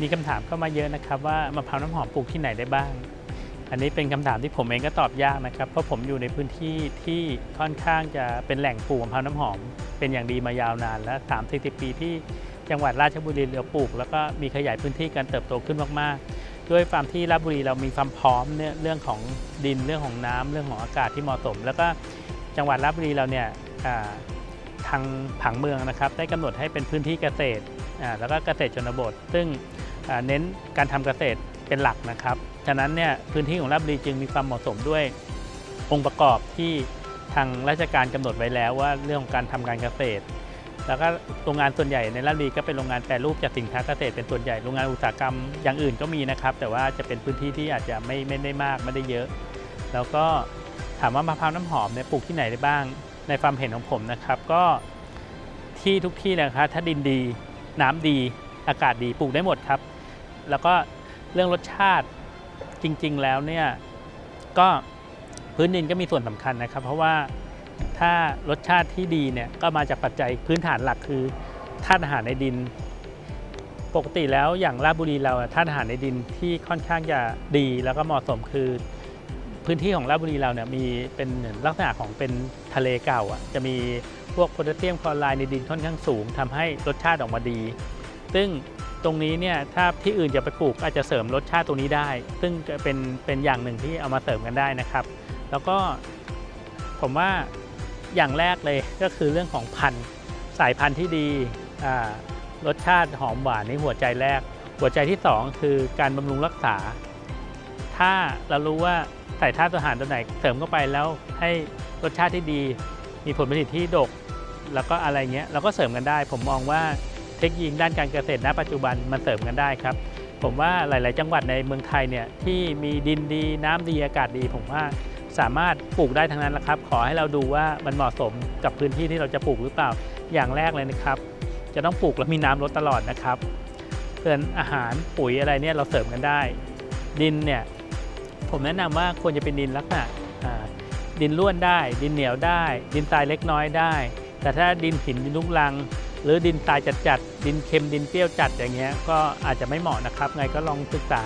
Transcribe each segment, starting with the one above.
มีคำถามเข้ามาเยอะนะครับว่ามะพร้าวน้ำหอมปลูกที่ไหนได้บ้าง อันนี้เป็นคำถามที่ผมเองก็ตอบยากนะครับ เพราะผมอยู่ในพื้นที่ที่ค่อนข้างจะเป็นแหล่งปลูกมะพร้าวน้ำหอม เป็นอย่างดีมายาวนานและ3 4 0ปีที่จังหวัดราชบุรีเราปลูก แล้วก็มีขยายพื้นที่การเติบโตขึ้นมากๆ ด้วยความที่ราชบุรีเรามีความพร้อมเนี่ยเรื่องของดินเรื่องของน้ำเรื่องของอากาศที่เหมาะสม แล้วก็จังหวัดราชบุรีเราเนี่ยทางผังเมืองนะครับได้กำหนดให้เป็นพื้นที่เกษตรแล้วก็เกษตรชนบท ซึ่ง เน้นการทำเกษตรเป็นหลักนะครับ ฉะนั้นเนี่ยพื้นที่ของราชบุรีจึงมีความเหมาะสมด้วยองค์ประกอบที่ทางราชการกำหนดไว้แล้วว่าเรื่องของการทำการเกษตร แล้วก็โรงงานส่วนใหญ่ในราชบุรีก็เป็นโรงงานแปรรูปจากสินค้าเกษตรเป็นส่วนใหญ่โรงงานอุตสาหกรรมอย่างอื่นก็มีนะครับ แต่ว่าจะเป็นพื้นที่ที่อาจจะไม่ไม่ได้มากไม่ได้เยอะ แล้วก็ถามว่ามะพร้าวน้ำหอมเนี่ยปลูกที่ไหนได้บ้าง ในความเห็นของผมนะครับก็ที่ทุกที่เลยครับถ้าดินดีน้ำดีอากาศดีปลูกได้หมดครับ แล้วก็เรื่องรสชาติจริง ๆ แล้วเนี่ยก็พื้นดินก็มีส่วนสำคัญนะครับ เพราะว่าถ้ารสชาติที่ดีเนี่ยก็มาจากปัจจัยพื้นฐานหลักคือธาตุอาหารในดิน ปกติแล้วอย่างราชบุรีเราธาตุอาหารในดินที่ค่อนข้างจะดีแล้วก็เหมาะสมคือ พื้นที่ของราชบุรีเราเนี่ยมีเป็นเหมือนลักษณะของเป็นทะเลเก่าอะจะมีพวกโพแทสเซียมคลอไรด์ในดินค่อนข้างสูงทำให้รสชาติออกมาดี ซึ่ง ตรงนี้เนี่ยถ้าที่อื่นจะไปปลูกอาจจะเสริมรสชาติตรงนี้ได้ ซึ่งจะเป็นเป็นอย่างหนึ่งที่เอามาเสริมกันได้นะครับ แล้วก็ผมว่าอย่างแรกเลยก็คือเรื่องของพันธุ์สายพันธุ์ที่ดีรสชาติหอมหวานนี่หัวใจแรก หัวใจที่สองคือการบำรุงรักษา ถ้าเรารู้ว่าใส่ธาตุอาหารตัวไหนเสริมเข้าไปแล้วให้รสชาติที่ดี มีผลผลิตที่ดก แล้วก็อะไรเงี้ยเราก็เสริมกันได้ ผมมองว่า เทคโนโลยีด้านการเกษตรณปัจจุบันมันเสริมกันได้ครับ ผมว่าหลาย ๆ จังหวัดในเมืองไทยเนี่ยที่มีดินดีน้ำดีอากาศดี ผมว่าสามารถปลูกได้ทั้งนั้นแหละครับ ขอให้เราดูว่ามันเหมาะสมกับพื้นที่ที่เราจะปลูกหรือเปล่าอย่างแรกเลยนะครับ จะต้องปลูกแล้วมีน้ำลดตลอดนะครับเพื่อนอาหารปุ๋ยอะไรเนี่ยเราเสริมกันได้ ดินเนี่ยผมแนะนำว่าควรจะเป็นดินลักษณะดินร่วนได้ ดินเหนียวได้ ดินทรายเล็กน้อยได้ แต่ถ้าดินหินดินลูกรัง หรือดินทรายจัดๆดินเค็มดินเปรี้ยวจัดอย่างเงี้ยก็อาจจะไม่เหมาะนะครับ ไงก็ลองศึกษา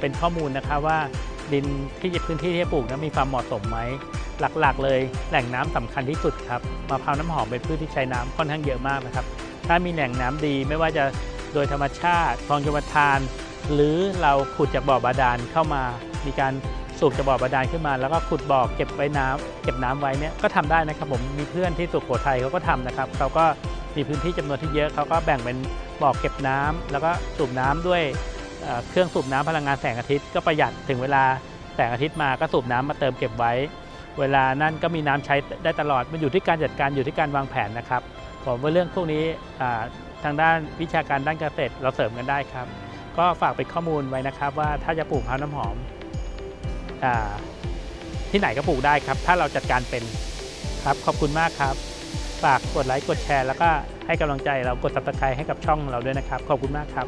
เป็นข้อมูลนะครับว่าดินที่พื้นที่ที่ปลูกนั้นมีความเหมาะสมไหมหลักๆ เลยแหล่งน้ำสำคัญที่สุดครับมะพร้าวน้ำหอมเป็นพืชที่ใช้น้ำค่อนข้างเยอะมากนะครับ ถ้ามีแหล่งน้ำดีไม่ว่าจะโดยธรรมชาติคลองชลประทาน หรือเราขุดจากบ่อบาดาลเข้ามา มีการสูบจากบ่อบาดาลขึ้นมา แล้วก็ขุดบ่อเก็บไว้น้ำเก็บน้ำไว้เนี่ยก็ทำได้นะครับผมมีเพื่อนที่สุโขทัยเขาก็ทำนะครับเขาก็ มีพื้นที่จำนวนที่เยอะเขาก็แบ่งเป็นบ่อเก็บน้ำแล้วก็สูบน้ำด้วยเครื่องสูบน้ำพลังงานแสงอาทิตย์ก็ประหยัดถึงเวลาแสงอาทิตย์มาก็สูบน้ำมาเติมเก็บไว้ เวลานั้นก็มีน้ำใช้ได้ตลอด มันอยู่ที่การจัดการอยู่ที่การวางแผนนะครับ ผมว่าเรื่องพวกนี้ทางด้านวิชาการด้านเกษตรเราเสริมกันได้ครับ ก็ฝากเป็นข้อมูลไว้นะครับว่าถ้าจะปลูกพร้าวน้ำหอมอที่ไหนก็ปลูกได้ครับ ถ้าเราจัดการเป็นครับขอบคุณมากครับ ฝากกดไลค์กดแชร์แล้วก็ให้กำลังใจเรากด subscribe ให้กับช่องเราด้วยนะครับ ขอบคุณมากครับ